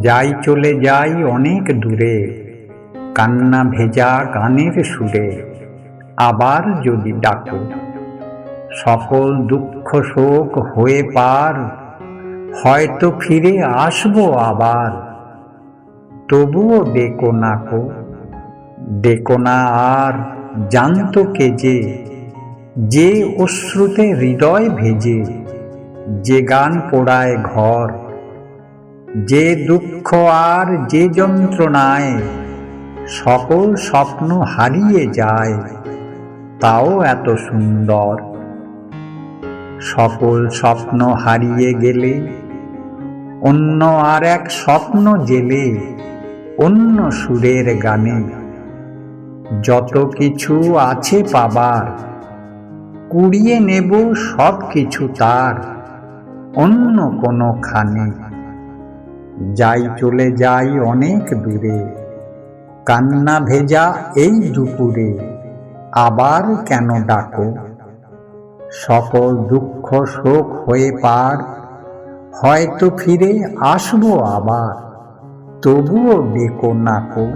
যাই চলে যাই অনেক দূরে, কান্না ভেজা গানের সুরে। আবার যদি ডাকো, সকল দুঃখ শোক হয়ে পার, হয়তো ফিরে আসব আবার। তবুও ডেকো নাকো ডেকো না আর জানতো কে যে যে অশ্রুতে হৃদয় ভেজে, যে গান পোড়ায় ঘর। যে দুঃখ আর যে যন্ত্রণায় সকল স্বপ্ন হারিয়ে যায়, তাও এত সুন্দর। সকল স্বপ্ন হারিয়ে গেলে, অন্য আর এক স্বপ্ন জেলে, অন্য সুরের গানে। যত কিছু আছে পাবার, কুড়িয়ে নেব সব কিছু তার, অন্য কোনো খানে যাই চলে যাই অনেক দূরে। কান্না ভেজা এই দুপুরে, আবার কেন ডাকো? সকল দুঃখ শোক হয়ে পার, হয়তো ফিরে আসব আবার, তবুও ডেকো নাকো